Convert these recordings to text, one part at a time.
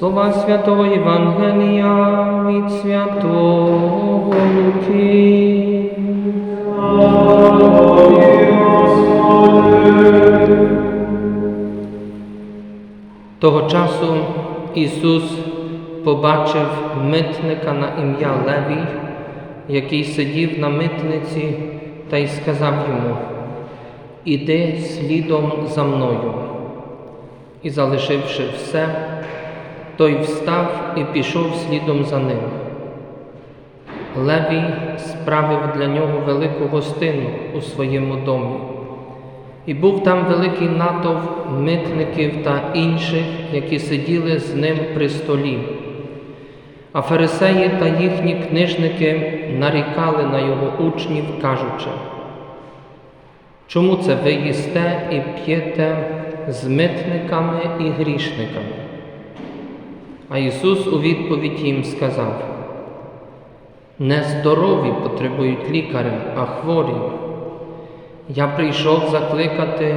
Слова Святого Євангелія від Святого Луки. Того часу Ісус побачив митника на ім'я Левій, який сидів на митниці, та й сказав йому: Іди слідом за мною. І, залишивши все, той встав і пішов слідом за ним. Левій справив для нього велику гостину у своєму домі. І був там великий натовп митників та інших, які сиділи з ним при столі. А фарисеї та їхні книжники нарікали на його учнів, кажучи, чому це ви їсте і п'єте з митниками і грішниками? А Ісус у відповідь їм сказав, не здорові потребують лікаря, а хворі. Я прийшов закликати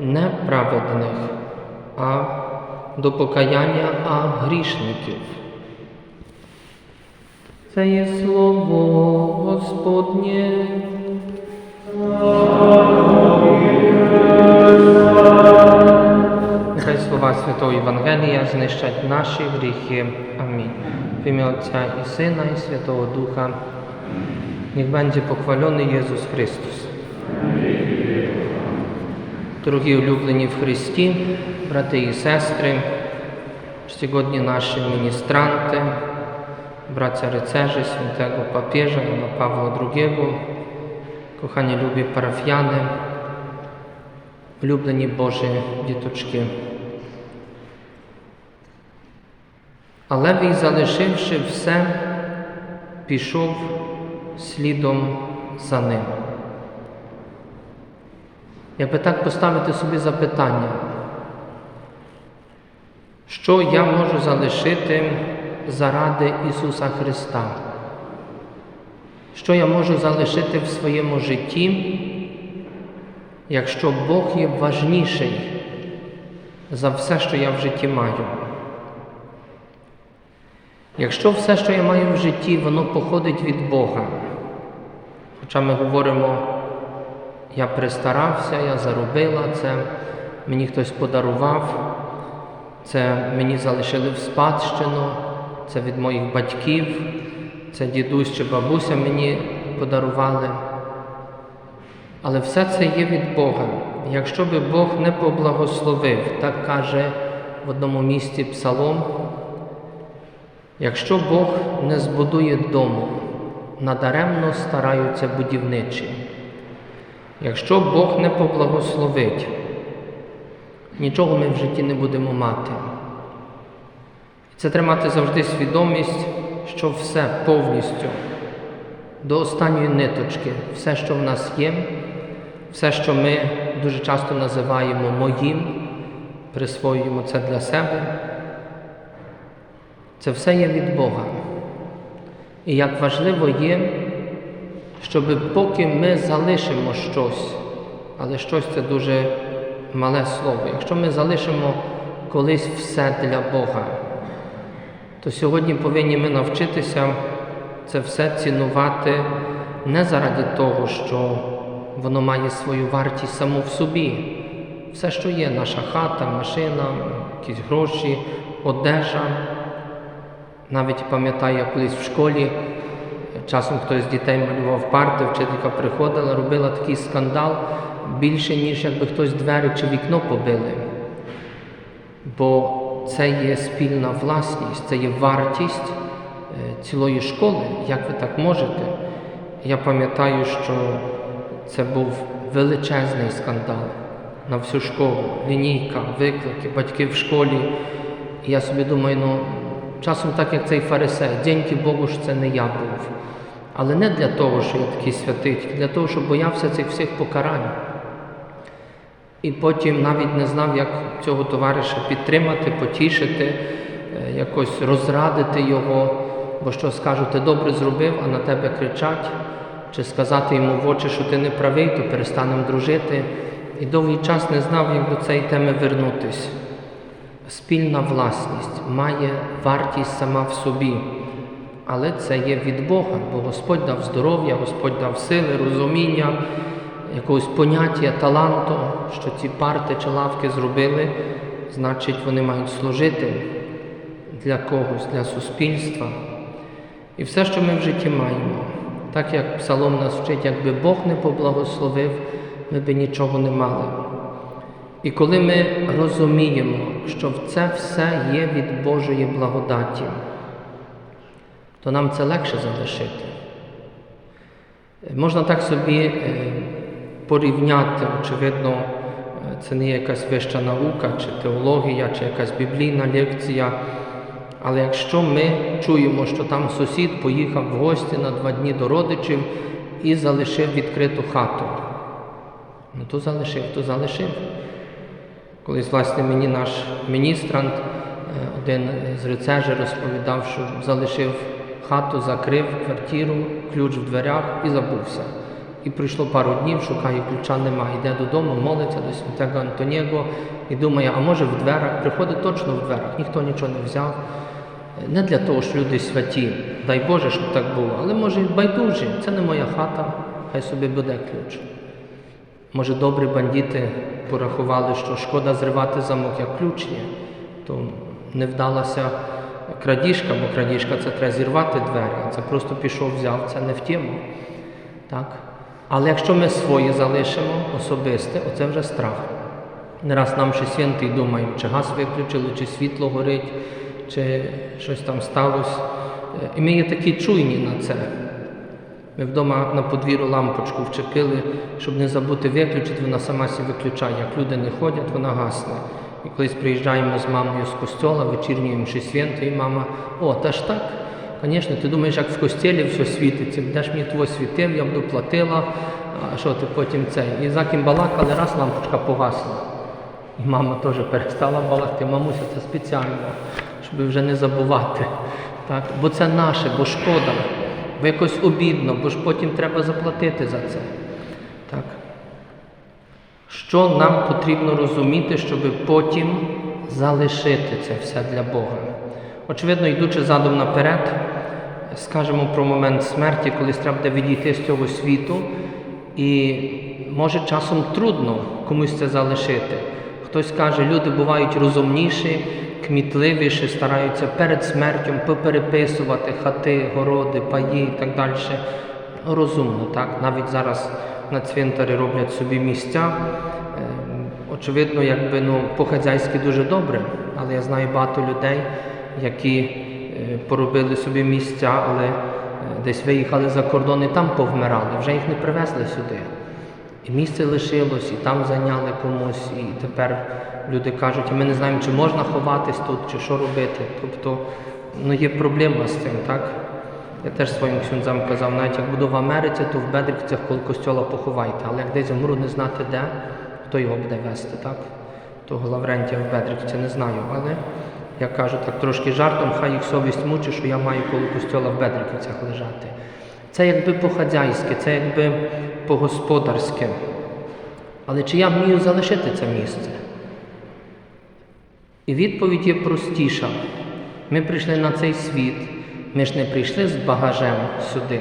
не праведних, а до покаяння, а грішників. Це є слово Господнє. Слова Святого Євангелія знищать наші гріхи. Амінь. В ім'я Отця і Сина, і Святого Духа. Niech będzie pochwalony Jezus Chrystus. Дорогі улюблені в Христі, брати і сестри, czcigodні наші міністранти, браття rycerzy świętego papieża Jana Pawła II, kochani lubi parafiany, улюблені Божі діточки. А Левій, залишивши все, пішов слідом за ним. Якби так поставити собі запитання, що я можу залишити заради Ісуса Христа? Що я можу залишити в своєму житті, якщо Бог є важніший за все, що я в житті маю? Якщо все, що я маю в житті, воно походить від Бога, хоча ми говоримо, я пристарався, я заробила це, мені хтось подарував, це мені залишили в спадщину, це від моїх батьків, це дідусь чи бабуся мені подарували. Але все це є від Бога. Якщо би Бог не поблагословив, так каже в одному місці Псалом, якщо Бог не збудує дому, надаремно стараються будівничі. Якщо Бог не поблагословить, нічого ми в житті не будемо мати. Це треба мати завжди свідомість, що все повністю до останньої ниточки, все, що в нас є, все, що ми дуже часто називаємо моїм, присвоюємо це для себе, це все є від Бога. І як важливо є, щоб поки ми залишимо щось, але щось це дуже мале слово, якщо ми залишимо колись все для Бога, то сьогодні повинні ми навчитися це все цінувати не заради того, що воно має свою вартість саму в собі. Все, що є, наша хата, машина, якісь гроші, одежа. Навіть пам'ятаю, я колись в школі часом хтось з дітей малював парти, вчителька приходила, робила такий скандал більше, ніж якби хтось двері чи вікно побили. Бо це є спільна власність, це є вартість е, цілої школи. Як ви так можете? Я пам'ятаю, що це був величезний скандал на всю школу, лінійка, виклики, батьки в школі. І я собі думаю, ну часом так, як цей фарисей, дякую Богу, що це не я був. Але не для того, що я такий святий, тільки для того, що боявся цих всіх покарань. і потім навіть не знав, як цього товариша підтримати, потішити, е, якось розрадити його, бо що скажуть, ти добре зробив, а на тебе кричать, чи сказати йому в очі, що ти не правий, то перестанемо дружити. І довгий час не знав, як до цієї теми вернутись. Спільна власність має вартість сама в собі, але це є від Бога, бо Господь дав здоров'я, Господь дав сили, розуміння, якогось поняття, таланту, що ці парти чи лавки зробили, значить, вони мають служити для когось, для суспільства. І все, що ми в житті маємо, так як Псалом нас вчить, якби Бог не поблагословив, ми би нічого не мали. І коли ми розуміємо, що це все є від Божої благодаті, то нам це легше залишити. Можна так собі е, порівняти, очевидно, е, це не якась вища наука, чи теологія, чи якась біблійна лекція. Але якщо ми чуємо, що там сусід поїхав в гості на два дні до родичів і залишив відкриту хату, ну то залишив, то залишив. Колись, власне, мені наш міністрант, е, один з рецежів розповідав, що залишив хату, закрив квартиру, ключ в дверях і забувся. І пройшло пару днів, шукає ключа, нема. Йде додому, молиться до святого Антоніго і думає, а може в дверах, приходить точно в дверах, ніхто нічого не взяв. Не для того, що люди святі, дай Боже, щоб так було, але може байдужі, це не моя хата, хай собі буде ключ. Може, добрі бандити порахували, що шкода зривати замок, як ключ є, то не вдалася крадіжка, бо крадіжка це треба зірвати двері, це просто пішов, взяв, це не в тему. Так? Але якщо ми свої залишимо особисте, оце вже страх. Не раз нам ще святий думаємо, чи газ виключили, чи світло горить, чи щось там сталося. Е, І ми є такі чуйні на це. Ми вдома на подвір'ю лампочку вчепили, щоб не забути виключити, вона сама сі виключає. Як люди не ходять, вона гасне. І колись приїжджаємо з мамою з костьола, вечірньої мші свято, і мама, о, та ж так. Звісно, ти думаєш, як в костілі все світиться, де ж мені твой світив, я буду платила, а що ти потім це? І за ким балакали, раз лампочка погасла. І мама теж перестала балакати, мамуся, це спеціально, щоб вже не забувати. Так? Бо це наше, бо шкода, бо якось обідно, бо ж потім треба заплатити за це. Так? Що нам потрібно розуміти, щоб потім залишити це все для Бога? Очевидно, йдучи задом наперед, скажемо про момент смерті, коли треба буде відійти з цього світу, і може часом трудно комусь це залишити. Хтось каже, люди бувають розумніші, кмітливіші, стараються перед смертю попереписувати хати, городи, паї і так далі. Розумно, так? Навіть зараз на цвинтарі роблять собі місця. Е, Очевидно, якби ну, по-хазяйськи дуже добре, але я знаю багато людей, які е, поробили собі місця, але е, десь виїхали за кордон і там повмирали, вже їх не привезли сюди. І місце лишилось, і там зайняли комусь, і тепер люди кажуть, ми не знаємо, чи можна ховатись тут, чи що робити. Тобто ну, є проблема з цим, так? Я теж своїм ксюнзам казав, навіть як буду в Америці, то в Бедрикцях коло костьола поховайте, але як десь вмру не знати де, хто його буде вести, так? Того Лаврентія в Бедрикці не знаю, але я кажу так трошки жартом, хай їх совість мучить, що я маю коло костьола в Бедриківцях лежати. Це якби по-хазяйськи, це якби по-господарськи. Але чи я вмію залишити це місце? І відповідь є простіша. Ми прийшли на цей світ, ми ж не прийшли з багажем сюди.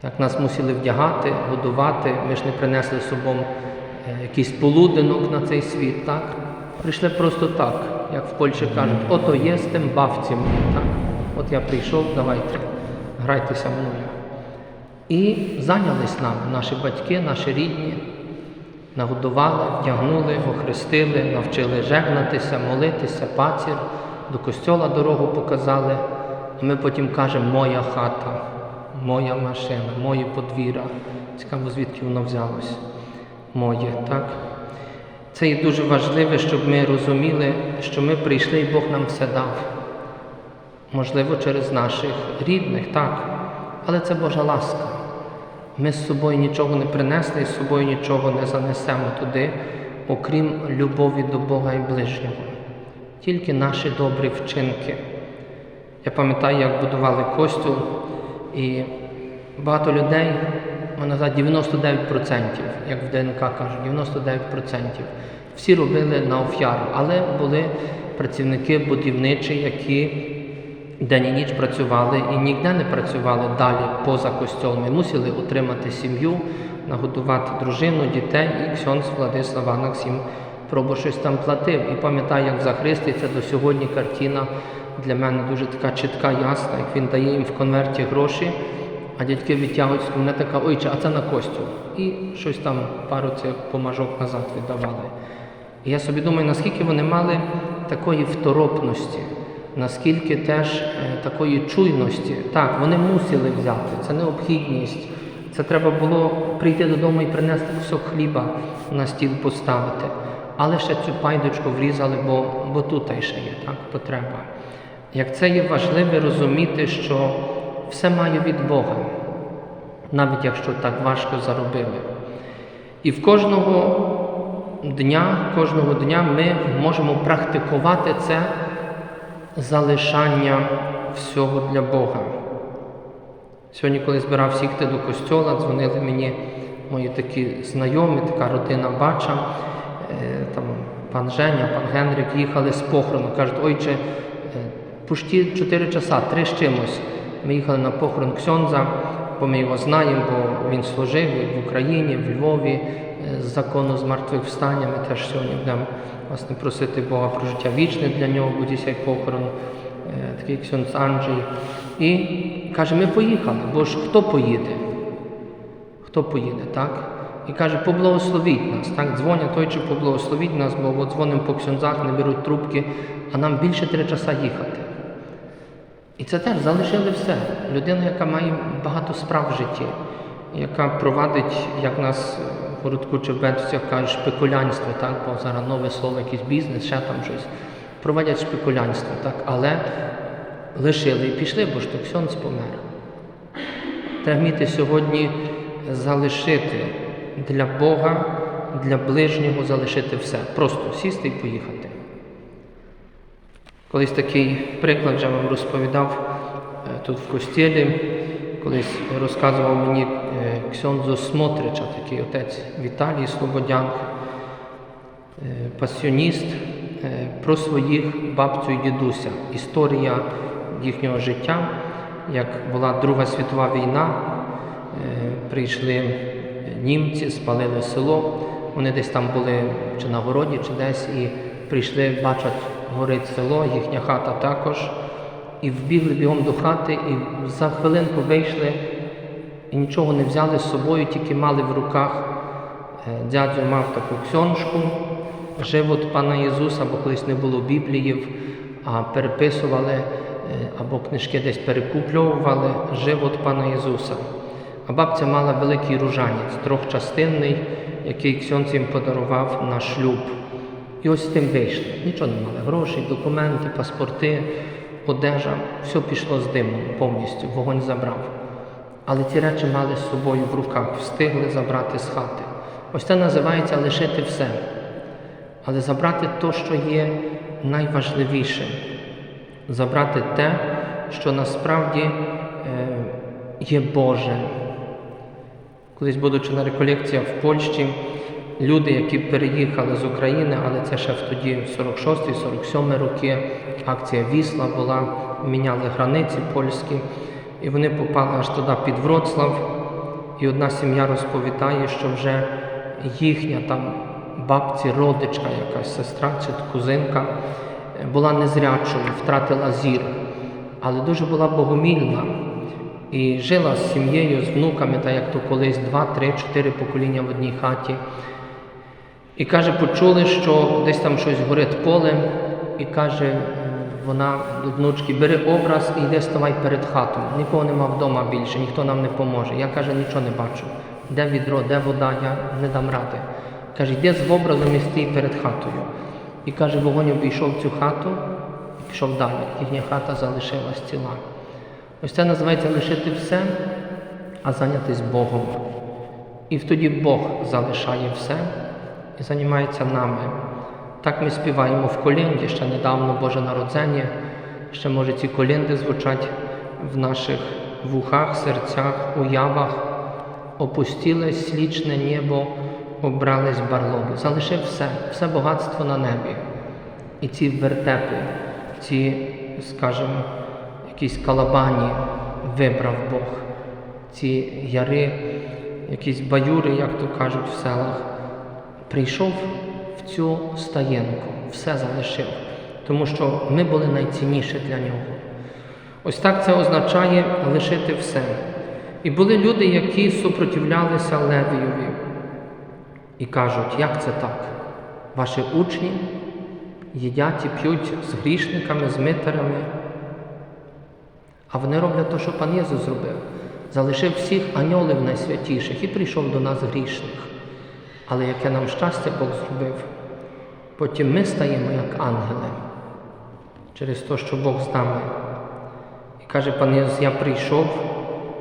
Так нас мусили вдягати, годувати, ми ж не принесли з собою е, якийсь полуденок на цей світ. так? Прийшли просто так, як в Польщі кажуть, ото є з тим бавцем. Так? От я прийшов, давайте, грайтеся мною. І зайнялись нами, наші батьки, наші рідні, нагодували, вдягнули, охрестили, навчили жегнатися, молитися, пацір, до костьола дорогу показали. І ми потім кажемо, моя хата, моя машина, моє подвір'я. Цікаво, звідки воно взялось. Моє, так? Це є дуже важливо, щоб ми розуміли, що ми прийшли і Бог нам все дав. Можливо, через наших рідних, так. Але це Божа ласка. Ми з собою нічого не принесли і з собою нічого не занесемо туди, окрім любові до Бога і ближнього. Тільки наші добрі вчинки. Я пам'ятаю, як будували костюл, і багато людей, сказати, 99%, як в ДНК кажуть, 99%. Всі робили на офяру, але були працівники будівничі, які день і ніч працювали і ніде не працювали далі поза костьолом. І мусили отримати сім'ю, нагодувати дружину, дітей, і ксьонс Владислав Анакс їм пробу щось там платив. І пам'ятаю, як за Христі, це до сьогодні картина для мене дуже така чітка, ясна, як він дає їм в конверті гроші, а дядьки відтягують, мене така, ойче, а це на костюм. І щось там пару цих помажок назад віддавали. І я собі думаю, наскільки вони мали такої второпності, наскільки теж е, такої чуйності. Так, вони мусили взяти, це необхідність. Це треба було прийти додому і принести кусок хліба на стіл поставити. Але ще цю пайдочку врізали, бо, бо тут ще є так, потреба. Як це є важливо розуміти, що все має від Бога, навіть якщо так важко заробили. І в кожного дня, кожного дня ми можемо практикувати це залишання всього для Бога. Сьогодні, коли збирався їхати до костьола, дзвонили мені мої такі знайомі, така родина бача, е, там пан Женя, пан Генрик їхали з похорону. Кажуть, ойче, е, пусті 4 часа, три з чимось. Ми їхали на похорон Ксьонза, бо ми його знаємо, бо він служив в Україні, в Львові, е, з закону з мертвих встання. Ми теж сьогодні будемо власне, просити Бога про життя вічне для нього, буде цей похорон, е, такий Ксьонз Анджей. І каже, ми поїхали, бо ж хто поїде? Хто поїде, так? І каже, поблагословіть нас. Так, дзвонять той, чи поблагословіть нас, бо от по ксьонзах, не беруть трубки, а нам більше три часа їхати. І це теж залишили все. Людина, яка має багато справ в житті, яка провадить, як нас в городку чи в Бетцях кажуть, шпекулянство, так, бо зараз нове слово, якийсь бізнес, ще там щось. Проводять шпекулянство, так, але лишили і пішли, бо ж то Ксьонц помер. Треба вміти сьогодні залишити для Бога, для ближнього залишити все. Просто сісти і поїхати. Колись такий приклад вже вам розповідав е, тут в костілі. Колись розказував мені е, Ксьонзо Смотрича, такий отець Віталій Слободян, е, пасіоніст, е, про своїх бабцю і дідуся. Історія їхнього життя, як була Друга світова війна, прийшли німці, спалили село. Вони десь там були чи на городі, чи десь, і прийшли, бачать, горить село, їхня хата також. І вбігли бігом до хати, і за хвилинку вийшли і нічого не взяли з собою, тільки мали в руках. Е, Дядько мав таку ксьоншку, живот пана Ісуса, бо колись не було Бібліїв, а переписували е, або книжки десь перекупльовували живот пана Ісуса. А бабця мала великий ружанець, трьохчастинний, який ксьонц їм подарував на шлюб. І ось з тим вийшли. Нічого не мали. Гроші, документи, паспорти, одежа, все пішло з димом повністю, вогонь забрав. Але ці речі мали з собою в руках, встигли забрати з хати. Ось це називається лишити все. Але забрати те, що є найважливішим. Забрати те, що насправді е, є Боже. Колись, будучи на реколекціях в Польщі, люди, які переїхали з України, але це ще в тоді 46-47 роки, акція Вісла була, міняли границі польські, і вони попали аж туди під Вроцлав. І одна сім'я розповідає, що вже їхня там бабці, родичка, якась сестра чи кузинка е, була незрячою, втратила зір, але дуже була богомільна. І жила з сім'єю, з внуками, та як то колись два, три, чотири покоління в одній хаті. І каже, почули, що десь там щось горить поле, і каже, вона до внучки, бери образ і йди ставай перед хатою. Нікого нема вдома більше, ніхто нам не поможе. Я каже, нічого не бачу. Де відро, де вода, я не дам ради. Каже, йди з образом і стій перед хатою. І каже, вогонь обійшов цю хату і пішов далі. Їхня хата залишилась ціла. Ось це називається лишити все, а зайнятись Богом. І тоді Бог залишає все і займається нами. Так ми співаємо в колінді ще недавно Боже народзення, ще може ці колінди звучать в наших вухах, серцях, уявах. Опустілось слічне небо, обрались барлоги. Залишив все, все багатство на небі. І ці вертепи, ці, скажімо, якісь калабані вибрав Бог, ці яри, якісь баюри, як то кажуть в селах, прийшов в цю стаєнку, все залишив, тому що ми були найцінніші для нього. Ось так це означає лишити все. І були люди, які супротивлялися Левієві і кажуть, як це так? Ваші учні їдять і п'ють з грішниками, з митарями. А вони роблять те, що пан Єсус зробив. Залишив всіх аньолів найсвятіших і прийшов до нас грішних. Але яке нам щастя Бог зробив, потім ми стаємо як ангели через те, що Бог з нами. І каже пан Єсус, я прийшов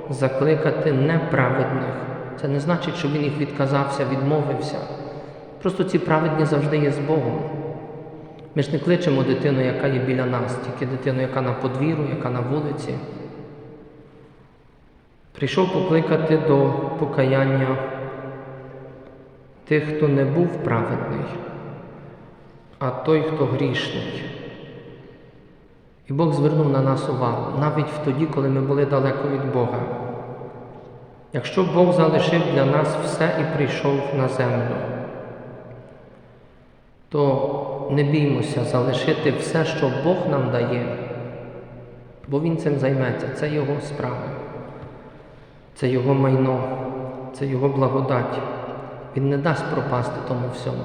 закликати неправедних. Це не значить, що він їх відказався, відмовився. Просто ці праведні завжди є з Богом. Ми ж не кличемо дитину, яка є біля нас, тільки дитину, яка на подвір'ю, яка на вулиці. Прийшов покликати до покаяння тих, хто не був праведний, а той, хто грішний. І Бог звернув на нас увагу, навіть в тоді, коли ми були далеко від Бога. Якщо Бог залишив для нас все і прийшов на землю, то не біймося залишити все, що Бог нам дає, бо Він цим займеться, це Його справи, це Його майно, це Його благодать. Він не дасть пропасти тому всьому.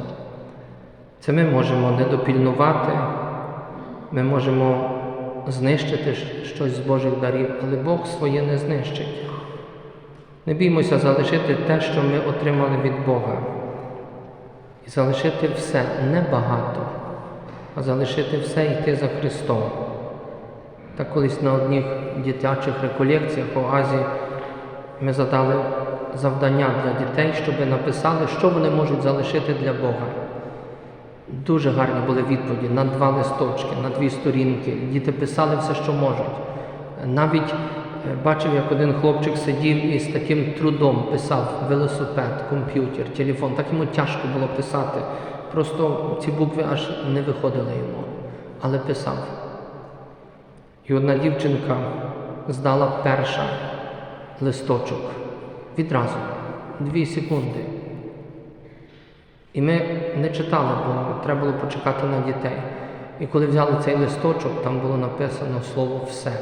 Це ми можемо не допільнувати, ми можемо знищити щось з Божих дарів, але Бог своє не знищить. Не біймося залишити те, що ми отримали від Бога. І залишити все не багато, а залишити все йти за Христом. Так колись на одних дитячих реколекціях у Азії ми задали завдання для дітей, щоб написали, що вони можуть залишити для Бога. Дуже гарні були відповіді на два листочки, на дві сторінки. Діти писали все, що можуть. Навіть е, бачив, як один хлопчик сидів і з таким трудом писав велосипед, комп'ютер, телефон. Так йому тяжко було писати. Просто ці букви аж не виходили йому, але писав. І одна дівчинка здала перша листочок відразу, дві секунди. І ми не читали, бо треба було почекати на дітей. І коли взяли цей листочок, там було написано слово все.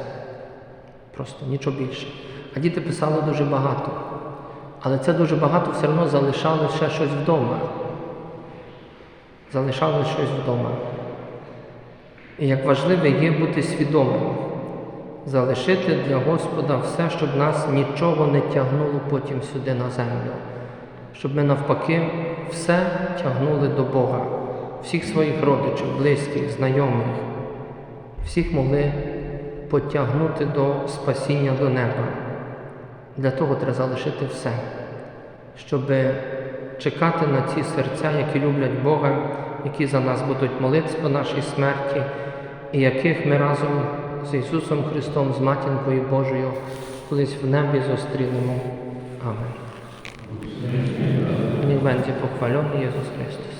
Просто нічого більше. А діти писали дуже багато. Але це дуже багато все одно залишало ще щось вдома. Залишало щось вдома. І як важливе є бути свідомим, залишити для Господа все, щоб нас нічого не тягнуло потім сюди на землю. Щоб ми навпаки все тягнули до Бога, всіх своїх родичів, близьких, знайомих, всіх могли потягнути до спасіння до неба. Для того треба залишити все, щоб чекати на ці серця, які люблять Бога, які за нас будуть молитися по нашій смерті, і яких ми разом з Ісусом Христом, з Матінкою Божою, колись в небі зустрінемо. Amen. Niech będzie похвалений Ісус Chrystus.